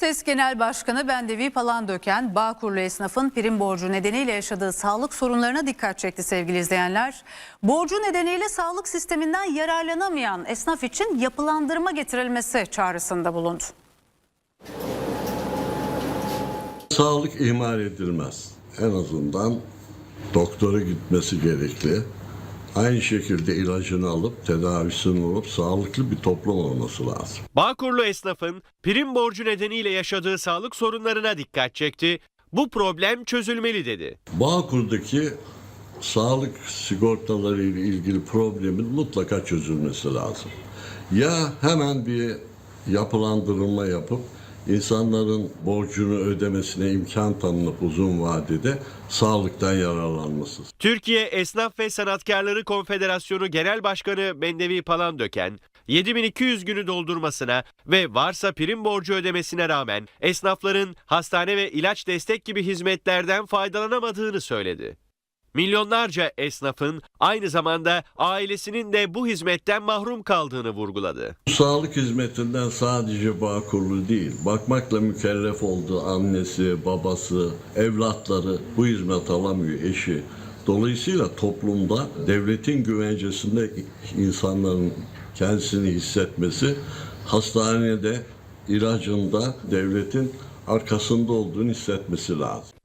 Ses Genel Başkanı Bendevi Palandöken, Bağkurlu esnafın prim borcu nedeniyle yaşadığı sağlık sorunlarına dikkat çekti sevgili izleyenler. Borcu nedeniyle sağlık sisteminden yararlanamayan esnaf için yapılandırma getirilmesi çağrısında bulundu. Sağlık ihmal edilmez. En azından doktora gitmesi gerekli. Aynı şekilde ilacını alıp tedavisini olup sağlıklı bir toplum olması lazım. Bağkurlu esnafın prim borcu nedeniyle yaşadığı sağlık sorunlarına dikkat çekti. Bu problem çözülmeli dedi. Bağkur'daki sağlık sigortaları ile ilgili problemin mutlaka çözülmesi lazım. Ya hemen bir yapılandırma yapıp insanların borcunu ödemesine imkan tanınıp uzun vadede sağlıktan yararlanması. Türkiye Esnaf ve Sanatkarları Konfederasyonu Genel Başkanı Bendevi Palandöken, 7200 günü doldurmasına ve varsa prim borcu ödemesine rağmen esnafların hastane ve ilaç destek gibi hizmetlerden faydalanamadığını söyledi. Milyonlarca esnafın aynı zamanda ailesinin de bu hizmetten mahrum kaldığını vurguladı. Sağlık hizmetinden sadece Bağkurlu değil, bakmakla mükellef olduğu annesi, babası, evlatları bu hizmet alamıyor, eşi. Dolayısıyla toplumda devletin güvencesinde insanların kendisini hissetmesi, hastanede, ilacında devletin arkasında olduğunu hissetmesi lazım.